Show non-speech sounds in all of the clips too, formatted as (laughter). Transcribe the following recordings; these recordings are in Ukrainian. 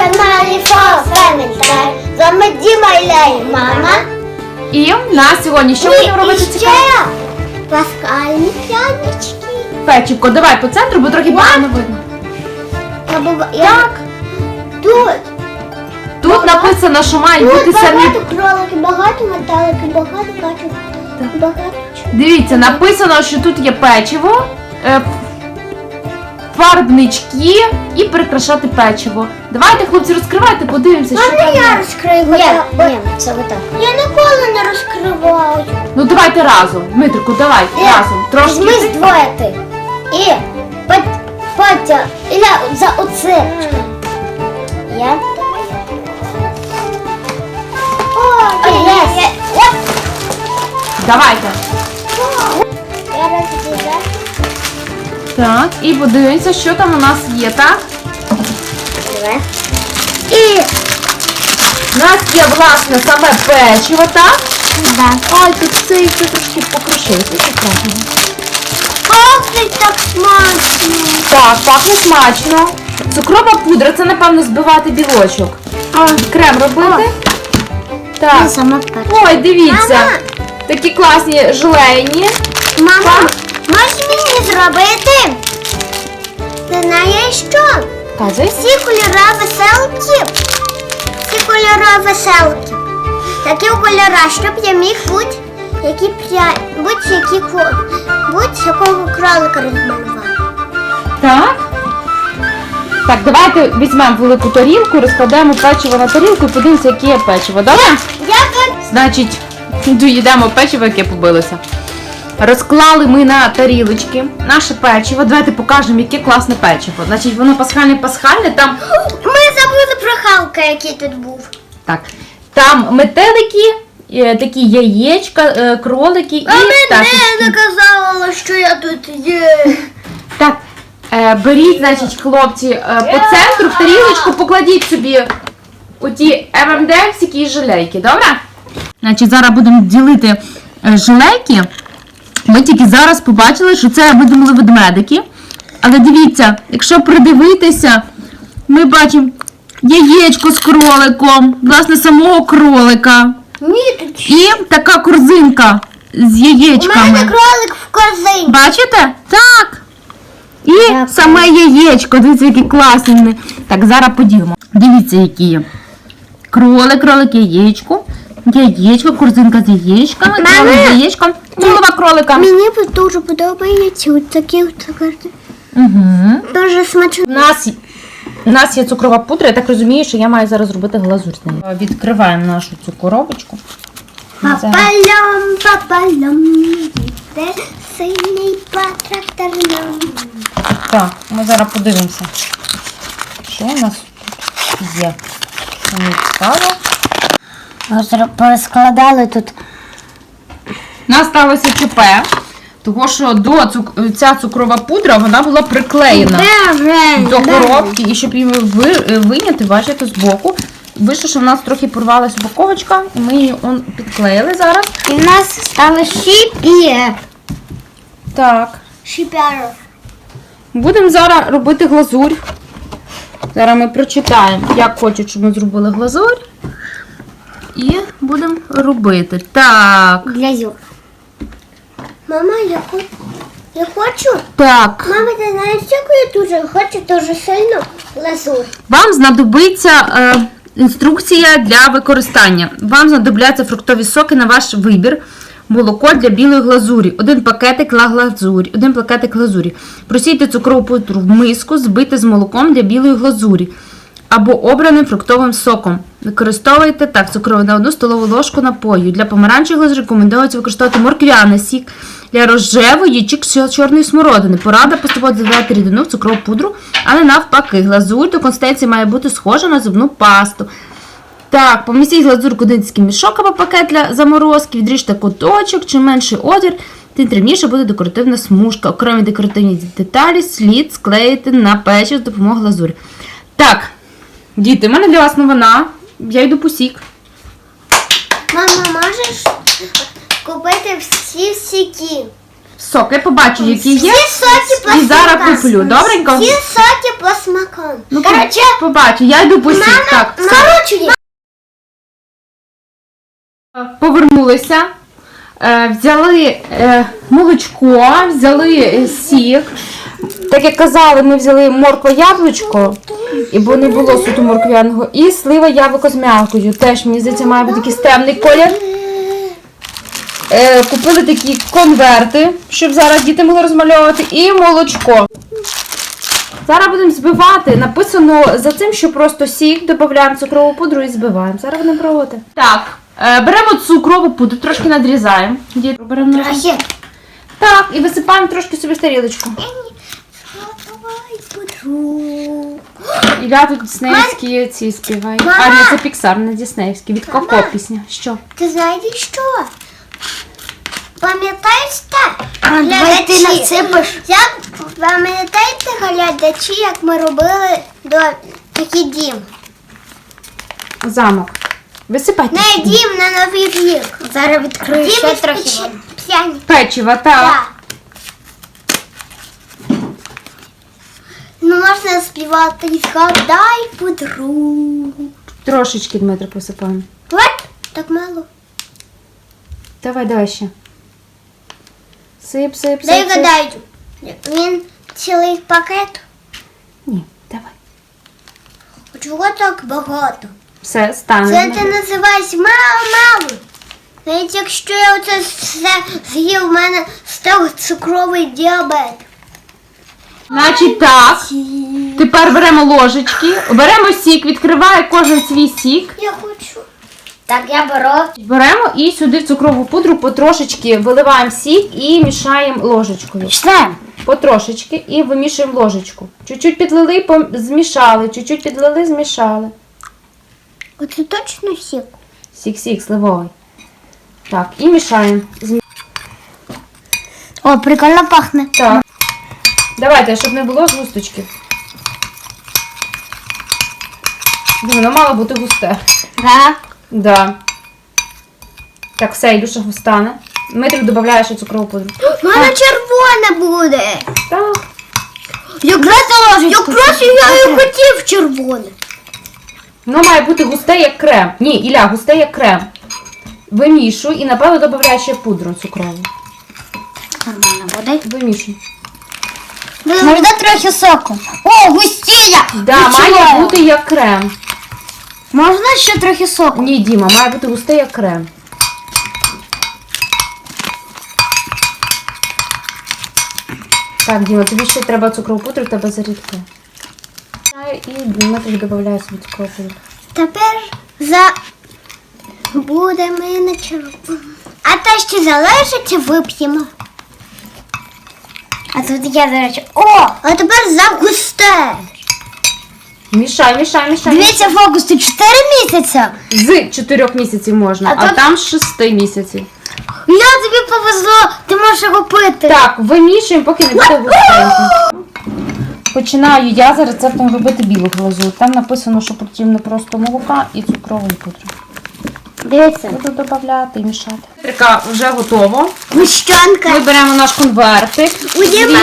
каналі Фемінтер. З вами Діма Ілля і мама. І в нас сьогодні що будемо робити цікаво? паскальні п'янички. Печівко, давай по центру, бо трохи погано видно. Як? Тут. Тут написано, що мають Тут бути самі. багато кроликів, багато металиків, багато качок. Багато чого. Дивіться, написано, що тут є печиво, е, фарбнички і прикрашати печиво. Давайте, хлопці, розкривайте, подивимося, що Можна там. я розкрию? Ні, ні, це отак. Я ніколи не розкриваю. Ну давайте разом. Дмитрику, давай, разом. Трошки. Візьми здвоє ти. І пот- потя, Іля, за оце. Я. О. Давайте. Так, і подивимося, що там у нас є, так? І У нас є, власне, саме печиво, так? да. Ой, тут це ще трошки правда. Пахне так смачно. Так, пахне смачно. Цукрова пудра, це, напевно, збивати білочок. А, крем робити. Так. Ой, дивіться. Мама. Такі класні желейні. Мама. Можеш мені зробити? Ти знаєш що? Казуй. Всі кольори веселки. Всі кольори веселки. Такі кольори, щоб я міг будь які п'я... будь-які будь-якого кролика розмалювати. Так. Так, давайте візьмемо велику тарілку, розкладемо печиво на тарілку і подивимося, яке є печиво. Добре? Я Значить, доїдемо печиво, яке побилося. Розклали ми на тарілочки наше печиво. Давайте покажемо, яке класне печиво. Значить, воно пасхальне пасхальне, там ми забули про Халка, який тут був. так. Там метелики, е, такі яєчка, е, кролики і пташечки. казала, що я тут є. Так, е, беріть, значить, хлопці, е, по центру в тарілочку покладіть собі оті ММДексики і желейки, добре? Значить, зараз будемо ділити е, желейки. Ми тільки зараз побачили, що це видумали ведмедики. Але дивіться, якщо придивитися, ми бачимо яєчко з кроликом, власне, самого кролика. Ні, І така корзинка з у мене кролик в корзині. Бачите? Так. І Дякую. саме яєчко, дивіться, класні. вони. Так, зараз поділимо. Дивіться, які є. Кролик, кролик, яєчко. Яєчко, корзинка з яєчками, Мама! кролик з яєчком, голова кролика. Мені дуже подобається ось такі. Угу. Дуже смачно. У нас, у нас є цукрова пудра, я так розумію, що я маю зараз зробити глазурь з нею. Відкриваємо нашу цю коробочку. Зараз. Папалям, папалям, йде синій по тракторням. Так, ми зараз подивимося, що у нас тут є. Мені цікаво. Поскладали тут. У нас сталося ЧП, тому що до цук- ця цукрова пудра вона була приклеєна до коробки, і щоб її ви- вийняти, бачите, з боку. Вийшло, що в нас трохи порвалася упаковочка, і ми її он підклеїли зараз. І в нас стали шіпі. Так. Шіпяров. Будемо зараз робити глазурь. Зараз ми прочитаємо, як хочуть, щоб ми зробили глазурь. І будемо робити. Так. Глязюк. Мама, я хочу. Я хочу. Так. Мама, ти знаєш, яку я дуже хочу дуже сильно лазур. Вам знадобиться е, інструкція для використання. Вам знадобляться фруктові соки на ваш вибір. Молоко для білої глазурі, один пакетик глазурі, один пакетик глазурі. Просійте цукрову пудру в миску, збити з молоком для білої глазурі або обраним фруктовим соком. Використовуйте так, цукрову на одну столову ложку напою. Для помаранчевої глазурі рекомендується використовувати морквяний сік. Для рожевої чи чорної смородини. Порада поступово додавати рідину в цукрову пудру, але навпаки, глазурь до консистенції має бути схожа на зубну пасту. Так, помістіть глазур в кондитерський мішок або пакет для заморозки, відріжте куточок, чим менший отвір, тим тримніше буде декоративна смужка. Окремі декоративні деталі слід склеїти на печі з допомогою глазурі. Так, діти, в мене для вас новина. Я йду по сік. Мама, можеш купити всі сіки? Сок, я побачу, які є. Всі соки по І зараз смакам. куплю. Добренько? Всі соки по смакам. Ну, Короче, побачу, я йду по сік. Так, все. короче, Повернулися, е, взяли е, молочко, взяли е, сік. Так як казали, ми взяли морква яблучко, і бо не було суто морквяного, і слива яблуко з м'якою. Теж, мені здається, має бути якийсь темний колір. Е, купили такі конверти, щоб зараз діти могли розмальовувати, і молочко. Зараз будемо збивати. Написано за цим, що просто сік, додаємо цукрову пудру і збиваємо. Зараз будемо пробувати. Так, е, беремо цукрову пудру, трошки надрізаємо. Діти, беремо Так, і висипаємо трошки собі в тарілочку. Подру. Ілля тут диснеївські ці співає. Мама! А, ні, це Піксар, не диснеївські. Від Коко Мама! пісня. Що? Ти знаєш що? Пам'ятаєш те? давай ти насипиш. Як пам'ятаєте, глядачі, як ми робили до такий дім? Замок. Висипайте. Не дім на новий рік. Зараз відкрию ще трохи. п'яні. Печиво, так. Так. Можна співати згадай подругу. Трошечки, Дмитро, посипаємо. От, так мало. Давай, давай ще. Сип, сип, Дай сип. сип. гадаю. Він цілий пакет. Ні, давай. Чого так багато? Все, стане. Це ти називаєш мало-мало. Навіть якщо я оце все з'їв, в мене став цукровий діабет. Значить так. Тепер беремо ложечки, беремо сік, відкриває кожен свій сік. Я хочу. Так, я беру. Беремо і сюди в цукрову пудру потрошечки виливаємо сік і мішаємо ложечкою. Почнемо. Потрошечки і вимішуємо ложечку. Чуть-чуть підлили, змішали, чуть-чуть підлили, змішали. Оце точно сік. Сік-сік, сливовий. Так, і мішаємо. О, прикольно пахне. Так. Давайте, щоб не було згусточки. Воно мало бути густе. Да. Да. Так, все, Ілюша густане. Дмитрик додає ще цукрову пудру. У мене червоне буде. Так. Якраз якраз я і хотів червоне. Воно має бути густе, як крем. Ні, Ілля, густе, як крем. Вимішуй і, напевно, додавай ще пудру цукрову. Нормально буде. Вимішуй. Можна трохи соку. О, густіє! Да, Відчуваю. має бути як крем. Можна ще трохи соку? Ні, Діма, має бути густе, як крем. Так, Діма, тобі ще треба цукрову пудру, в тебе зарідка. І Дмитрик додає собі цукрову пудру. Тепер за буде мене червоне. А те, що залишиться, вип'ємо. А тут я, до речі. О! А тепер за густе. Мішай, мішай, мішай. Дивіться, фокус, ти 4 місяці. З 4 місяців можна, А а, то- там з 6 місяців. Я тобі повезло, ти можеш його пити. Так, вимішуємо, поки не буде густенько. Починаю я за рецептом робити білу глазурь. Там написано, що потрібно просто молока і цукрової пудри. Дивіться. Буду додавати і мішати. Трика вже готово. Гущенка. Ми беремо наш конвертик. У Діми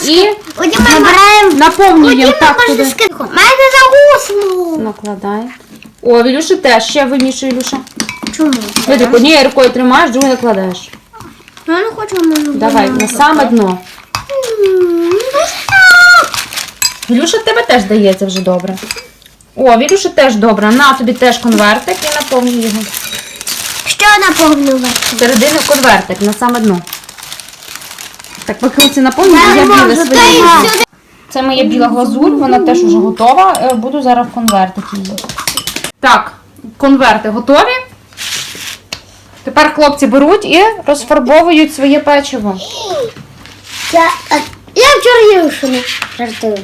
звідси можна і можна наповнюємо так туди. Мене загусло. Накладаємо. О, в Ілюші теж ще вимішуй, Ілюша. Чому? Ви однією рукою тримаєш, другою накладаєш. Я не хочу мене. Давай, на саме дно. Ілюша, тебе теж дається вже добре. О, Вілюша теж добре. На тобі теж конвертик і наповнюй його. Що наповнювати? Середини конвертик на саме дно. Так, поки це наповнюю, Я не їм. сюди. Це моя біла глазурь, вона теж вже готова. Е, Буду зараз в конвертик її. Так, конверти готові. Тепер хлопці беруть і розфарбовують своє печиво. Я, я вчора ївшина. Жартую.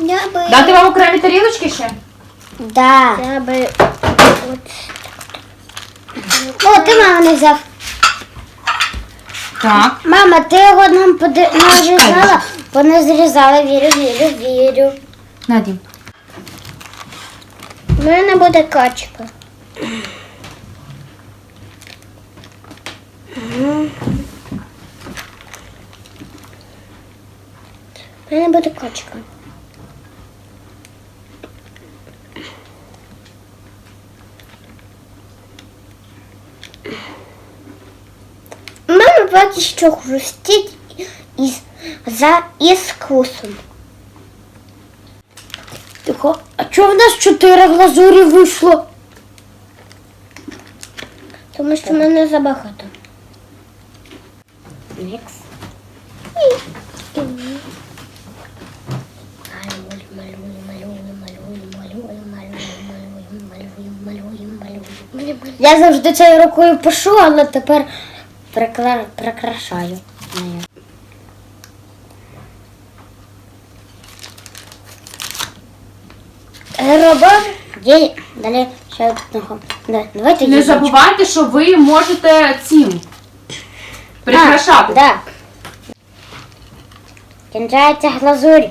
Я би... Дати вам окремі тарілочки ще? Да. Я би... От. О, ти мама не взяв. Так. Мама, ти його нам поди... нарізала, поназрізала, вірю, вірю, вірю. Наді. У мене буде качка. Угу. У мене буде качка. Поки що хрустить із, за із. Тихо. А чого в нас чотири глазурі вийшло? Тому що в мене забагато. Мікс. Я завжди цією рукою пишу, але тепер прикла- прикрашаю. нею. Робив є далі ще одного. Да, Давайте Не їжачку. забувайте, що ви можете цим прикрашати. А, да. Кінчається глазурь.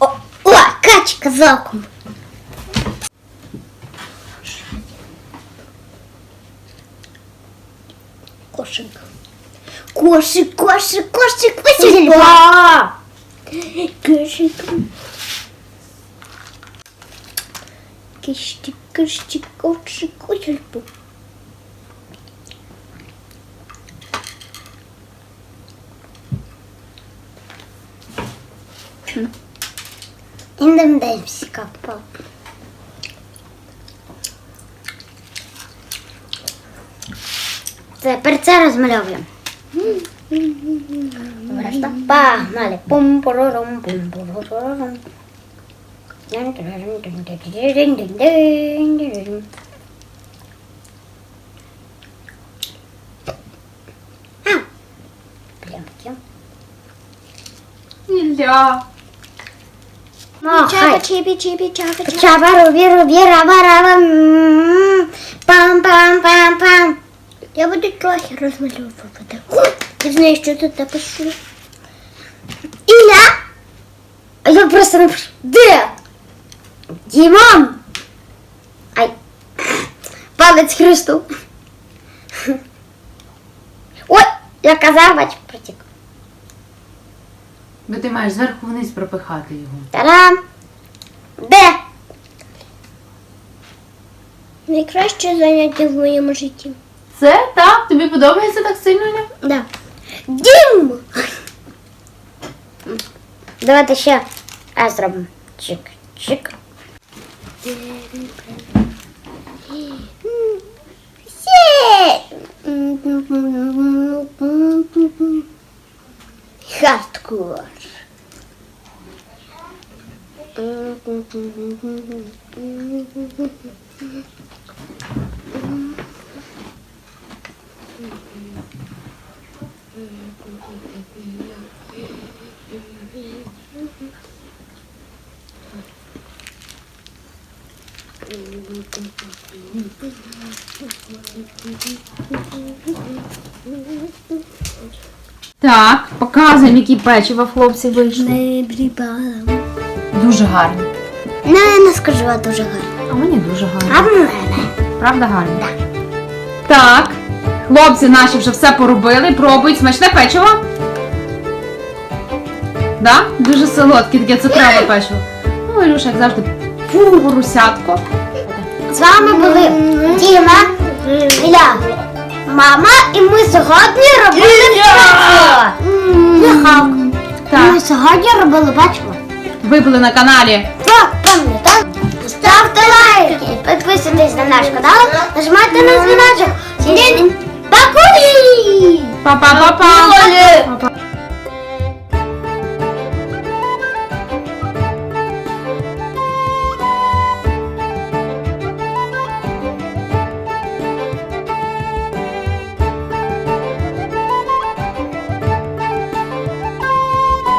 О, о, качка Koşun. Koşun koşun koşun koşun. (laughs) Koşun. Geçtik geçtik koşun koşun. Şimdi ben de bir şey. це розмальовуємо. Решта. Погнали. пум порором пум порором Плямки. Ілля. Чапа, Махай. чіпі, чіпі, чапа, чапа. Чаба, рубі, рубі, раба, раба. м, Я буду трохи розмальовувати. Ти знаєш, що тут напишу? Іля! А я просто напишу. Де? Дімон! Ай. Палець Христу. Ой, я казав, бач, протік. Бо ти маєш зверху вниз пропихати його. Та-дам! Де? Найкраще заняття в моєму житті. Це так? Тобі подобається так сильно? Ля? Да. Дім! Давайте ще а зробимо. Чик, чик. Є! Хардкор. Так, показуємо, які печива хлопці вийшли. Дуже гарні. Не, не скажу, а дуже гарно. А мені дуже гарні. А в мене? Правда гарні? Так. Хлопці наші вже все поробили. Пробують смачне печиво. Да? Дуже солодке, таке цукрове печиво. Ну, Ілюша, як завжди, фу, русятко. З вами були Діма, Ілля, Мама, і ми сьогодні робили! Нехав. Так, Ми сьогодні робили бачимо. ви були на каналі. Так. Ставте лайки, підписуйтесь на наш канал, нажимайте на дзвіночок. Bakuri. Papá, papá. papá.